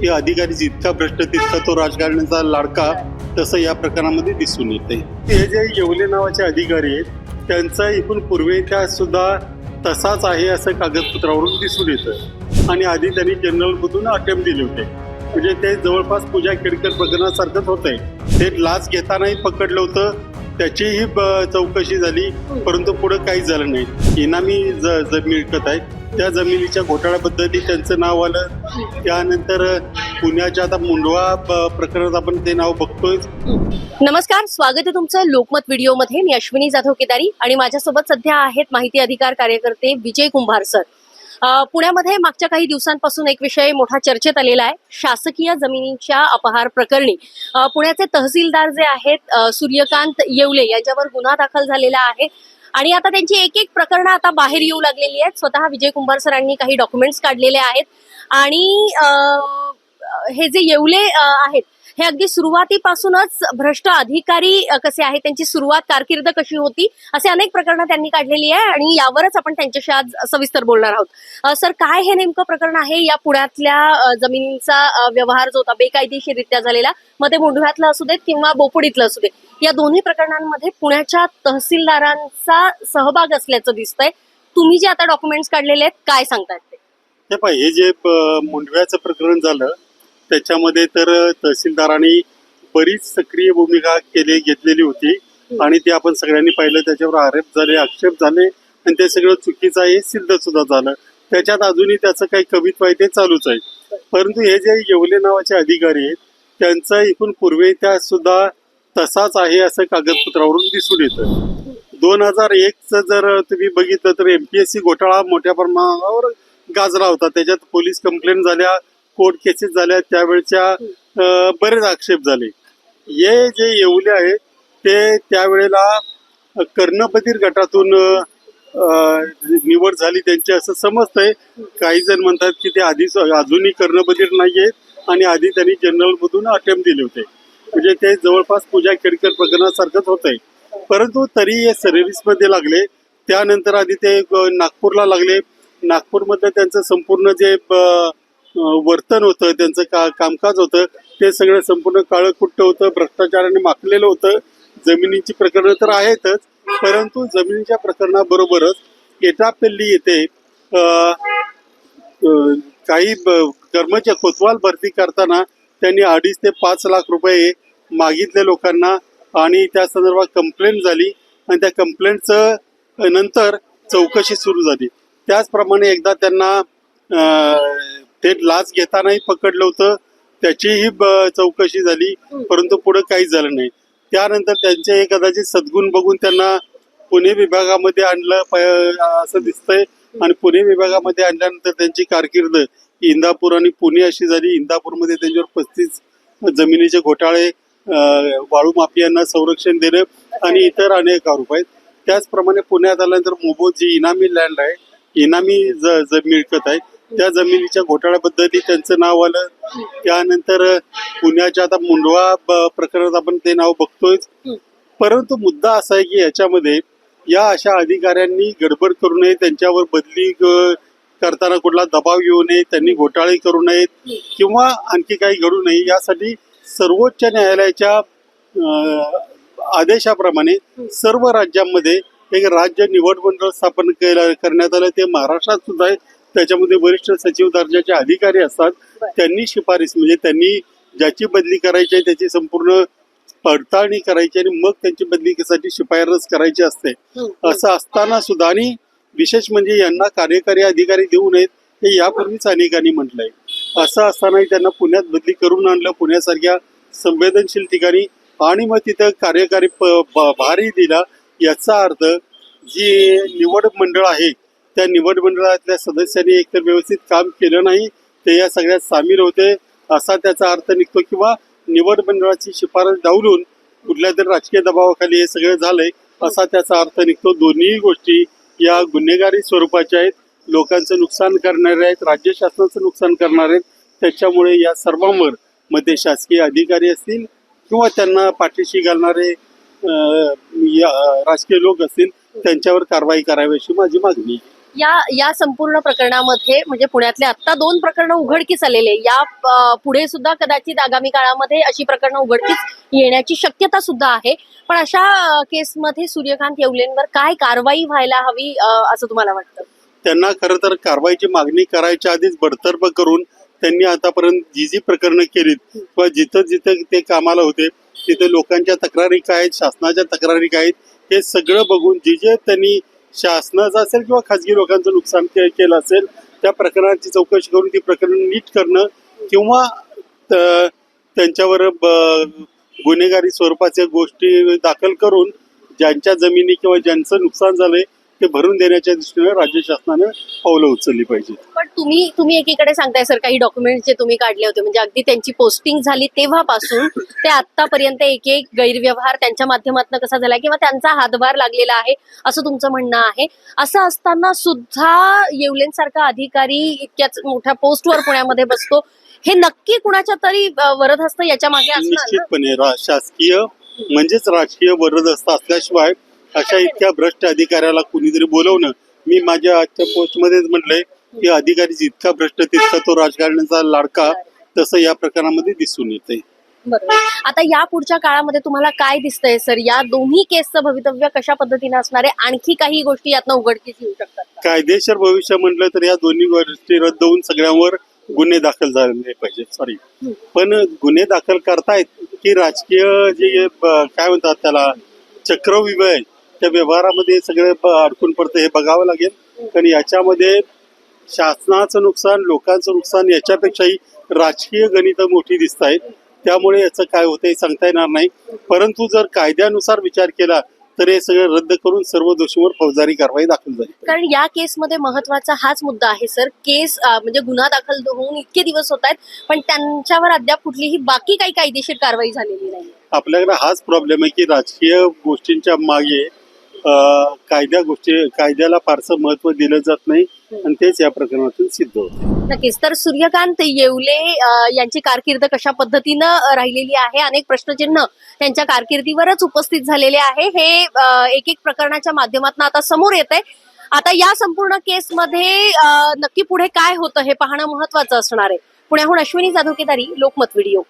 की अधिकारी जितका भ्रष्ट तितका तो राजकारण्याचा लाडका तसं या प्रकारामध्ये दिसून येते हे जे येवले नावाचे अधिकारी आहेत त्यांचा एकूण पूर्वेचा सुद्धा तसाच आहे असं कागदपत्रावरून दिसून येतं. आणि आधी त्यांनी जनरलमधून अटेम्प्ट दिले होते. म्हणजे ते जवळपास पूजा केडकर प्रकरणासारखंच होत आहे ते लाच घेतानाही पकडलं होतं त्याचीही ब- चौकशी झाली परंतु पुढे काहीच झालं नाही. इनामी ज ज- मिळकत आहे त्या जमिनीच्या घोटाळ्याबद्दल त्यांचं नाव आलं. त्यानंतर पुण्याच्या आता मुंडवा प्रकरणात आपण ते नाव बघतोय. नमस्कार स्वागत आहे तुमचं लोकमत व्हिडिओमध्ये. मी अश्विनी जाधव केदारी आणि माझ्यासोबत सध्या आहेत माहिती अधिकार कार्यकर्ते विजय कुंभार सर. पुण्यामध्ये मागच्या काही दिवसांपासून एक विषय मोठा चर्चेत आलेला आहे. शासकीय जमिनीच्या अपहार प्रकरणी पुण्याचे तहसीलदार जे आहेत सूर्यकांत येवले यांच्यावर गुन्हा दाखल झालेला आहे. आणि आता त्यांची एक एक प्रकरणं आता बाहेर येऊ लागलेली आहेत. स्वतः विजय कुंभार सरांनी काही डॉक्युमेंट्स काढलेले आहेत. आणि हे जे येवले आहेत हे अगदी सुरुवातीपासूनच भ्रष्ट अधिकारी कसे आहेत त्यांची सुरुवात कारकीर्द कशी होती असे अनेक प्रकरणं त्यांनी काढलेली आहे आणि यावरच आपण त्यांच्याशी आज सविस्तर बोलणार आहोत. सर काय हे नेमकं प्रकरण आहे? या पुण्यातल्या जमिनींचा व्यवहार जो होता बेकायदेशीररित्या झालेला मग ते मुंढव्यातलं असू देत किंवा बोपुडीतलं असू देत या दोन्ही प्रकरणांमध्ये पुण्याच्या तहसीलदारांचा सहभाग असल्याचं दिसतंय. तुम्ही जे आता डॉक्युमेंट्स काढलेले आहेत काय सांगतायत ते? हे जे मुंडव्याचं प्रकरण झालं त्याच्यामध्ये तर तहसीलदारांनी बरीच सक्रिय भूमिका केली घेतलेली होती. आणि ते आपण सगळ्यांनी पाहिलं त्याच्यावर आरोप झाले आक्षेप झाले आणि ते सगळं चुकीचं आहे हे सिद्ध सुद्धा झालं. त्याच्यात अजूनही त्याचं काही कवित्व आहे ते चालूच आहे. परंतु हे जे येवले नावाचे अधिकारी आहेत त्यांचा एकूण पूर्व इतिहास सुद्धा तसाच आहे असं कागदपत्रावरून दिसून येतं. दोन हजार एकचं जर तुम्ही बघितलं तर एमपीएससी घोटाळा मोठ्या प्रमाणावर गाजला होता. त्याच्यात पोलीस कंप्लेंट झाल्या कोर्ट केसेस झाल्या त्यावेळच्या बरेच आक्षेप झाले. हे जे येवले आहेत ते त्यावेळेला कर्णबधीर गटातून निवड झाली त्यांची असं समजतंय. काही जण म्हणतात की ते आधीच अजूनही कर्णबधीर नाही आहेत आणि आधी त्यांनी जनरलमधून अटेम्प्ट दिले होते. म्हणजे ते जवळपास पूजा केडकर प्रकरणासारखंच होत आहे परंतु तरी हे सर्व्हिसमध्ये लागले. त्यानंतर आधी ते नागपूरला लागले. नागपूरमध्ये त्यांचं संपूर्ण जे वर्तन होतं त्यांचं का कामकाज होतं ते सगळं संपूर्ण काळं कुट्ट होतं भ्रष्टाचाराने माखलेलं होतं. जमिनीची प्रकरणं तर आहेतच परंतु जमिनीच्या प्रकरणाबरोबरच एटापल्ली येथे काही ब- कोतवाल भरती करताना त्यांनी अडीच ते पाच लाख रुपये मागितले लोकांना आणि त्या संदर्भात कंप्लेंट झाली. आणि त्या कंप्लेंटचं नंतर चौकशी सुरू झाली. त्याचप्रमाणे एकदा त्यांना ते लाच घेतानाही पकडलं होतं. त्याचीही ब- चौकशी झाली. परंतु पुढे काहीच झालं नाही. त्यानंतर त्यांचे हे कदाचित सद्गुण बघून त्यांना पुणे विभागामध्ये आणलं प- असं दिसतंय. आणि पुणे विभागामध्ये आणल्यानंतर त्यांची कारकीर्द इंदापूर आणि पुणे अशी झाली. इंदापूरमध्ये त्यांच्यावर पस्तीस जमिनीचे घोटाळे वाळू माफियांना संरक्षण देणं आणि इतर अनेक आरोप आहेत. त्याचप्रमाणे पुण्यात आल्यानंतर मोबो जी इनामी लँड आहे. इनामी ज ज मिळकत आहे. त्या जमिनीच्या घोटाळ्याबद्दलही त्यांचं नाव आलं. त्यानंतर पुण्याच्या आता मुंडवा प्रकरणात आपण ते नाव बघतोयच. परंतु मुद्दा असा आहे की याच्यामध्ये या अशा अधिकाऱ्यांनी गडबड करू नये त्यांच्यावर बदली करताना कुठला दबाव येऊ नये त्यांनी घोटाळे करू नयेत किंवा आणखी काही घडू नये. यासाठी सर्वोच्च न्यायालयाच्या आदेशाप्रमाणे सर्व राज्यांमध्ये एक राज्य निवड मंडळ स्थापन केलं करण्यात आलं. ते महाराष्ट्रात सुद्धा आहे. त्याच्यामध्ये वरिष्ठ सचिव दर्जाचे अधिकारी असतात. त्यांनी शिफारस म्हणजे त्यांनी ज्याची बदली करायची आहे त्याची संपूर्ण पडताळणी करायची आणि मग त्यांची बदलीसाठी शिफारस करायची असते. असं असताना सुद्धा आणि विशेष म्हणजे यांना कार्यकारी अधिकारी देऊ नयेत हे यापूर्वीच अनेकांनी म्हटलंय. असं असतानाही त्यांना पुण्यात बदली करून आणलं. पुण्यासारख्या संवेदनशील ठिकाणी आणि मग तिथं कार्यकारी प- भ- भारही दिला. याचा अर्थ जी निवड मंडळ आहे त्या निवड मंडळातल्या सदस्यांनी एकतर व्यवस्थित काम केलं नाही ते या सगळ्यात सामील होते. असा त्याचा अर्थ निघतो किंवा निवड मंडळाची शिफारस डावलून कुठल्या तरी राजकीय दबावाखाली हे सगळं झालंय असा त्याचा अर्थ निघतो. दोन्ही गोष्टी या गुन्हेगारी स्वरूपाच्या आहेत. लोकांचं नुकसान करणारे आहेत राज्य शासनाचं नुकसान करणारे आहेत. त्याच्यामुळे या सर्वांवर मध्ये शासकीय अधिकारी असतील किंवा त्यांना पाठीशी घालणारे या- राजकीय लोक असतील त्यांच्यावर कारवाई करावी अशी माझी मागणी आहे. या या संपूर्ण प्रकरणामध्ये म्हणजे पुण्यातले आता दोन प्रकरण उघडकीस आलेले या पुढे सुद्धा कदाचित आगामी काळामध्ये अशी प्रकरणं उघडकीस येण्याची शक्यता सुद्धा आहे. पण अशा केसमध्ये सूर्यकांत येवलेंवर काय कारवाई व्हायला हवी असं तुम्हाला वाटतं? त्यांना खरं तर कारवाईची मागणी करायच्या आधीच बडतर्फ करून त्यांनी आतापर्यंत जी जी प्रकरणं केलीत किंवा जिथं जिथं ते कामाला होते तिथे लोकांच्या तक्रारी काय आहेत शासनाच्या तक्रारी काय आहेत हे सगळं बघून जे जे त्यांनी शासनाचं असेल किंवा खाजगी लोकांचं नुकसान के- केलं असेल त्या प्रकरणाची चौकशी करून ती प्रकरण नीट करणं किंवा त्यांच्यावर गुन्हेगारी स्वरूपाच्या गोष्टी दाखल करून ज्यांच्या जमिनी किंवा ज्यांचं नुकसान झालंय ते भरून देण्याच्या दृष्टीने राज्य शासनानं पावलं उचलली पाहिजेत. पण तुम्ही तुम्ही एकीकडे सांगताय सर काही डॉक्युमेंट जे तुम्ही काढले होते म्हणजे अगदी त्यांची पोस्टिंग झाली तेव्हापासून ते आतापर्यंत एक एक गैरव्यवहार त्यांच्या माध्यमातून कसा झाला किंवा त्यांचा हातभार लागलेला आहे असं तुमचं म्हणणं आहे? असं असताना सुद्धा येवलेंसारखा अधिकारी इतक्याच मोठ्या पोस्टवर पुण्यामध्ये बसतो. हे नक्की कुणाच्या तरी अ, वरदहस्त याच्या मागे? निश्चितपणे शासकीय म्हणजेच राजकीय वरदस्त असल्याशिवाय अशा इतक्या भ्रष्ट अधिकाऱ्याला कुणीतरी बोलवणं मी माझ्या आजच्या पोस्टमध्येच म्हटलंय की अधिकारी जितका भ्रष्ट तितका तो राजकारणाचा लाडका तसं या प्रकरणामध्ये दिसून येते बरोबर. आता या पुढच्या काळामध्ये तुम्हाला काय दिसतंय सर? या दोन्ही केसचं भवितव्य कशा पद्धतीने असणार आहे? आणखी काही गोष्टी यातनं उघडकीस येऊ शकतात? कायदेशीर भविष्य म्हटलं तर या दोन्ही गोष्टी रद्द होऊन सगळ्यांवर गुन्हे दाखल झाले पाहिजेत. सॉरी. पण गुन्हे दाखल करतायत की राजकीय जे काय म्हणतात त्याला चक्रव्यूह त्या व्यवहारामध्ये सगळे अडकून पडतं हे बघावं लागेल. कारण याच्यामध्ये शासनाचं नुकसान लोकांचं नुकसान याच्यापेक्षाही राजकीय गणित मोठी दिसत आहेत त्यामुळे याचं काय होतं हे सांगता येणार नाही. परंतु जर कायद्यानुसार विचार केला तर हे सगळं रद्द करून सर्व दोषींवर फौजदारी कारवाई दाखल झाली. कारण या केसमध्ये महत्त्वाचा हाच मुद्दा आहे सर. केस म्हणजे गुन्हा दाखल होऊन इतके दिवस होत आहेत पण त्यांच्यावर अद्याप कुठलीही बाकी काही कायदेशीर कारवाई झालेली नाही आपल्याकडे हाच प्रॉब्लेम आहे की राजकीय गोष्टींच्या मागे कायद्या गोष्टी कायद्याला फारसं महत्त्व दिलं जात नाही आणि तेच या प्रकरणातून सिद्ध होते. नक्कीच. तर सूर्यकांत येवले यांची कारकीर्द कशा पद्धतीनं राहिलेली आहे? अनेक प्रश्नचिन्ह त्यांच्या कारकिर्दीवरच उपस्थित झालेले आहे. हे एक एक प्रकरणाच्या माध्यमातून आता समोर येत आहे आता या संपूर्ण केसमध्ये नक्की पुढे काय होतं हे पाहणं महत्वाचं असणार आहे. पुण्याहून अश्विनी जाधव केदारी लोकमत व्हिडिओ.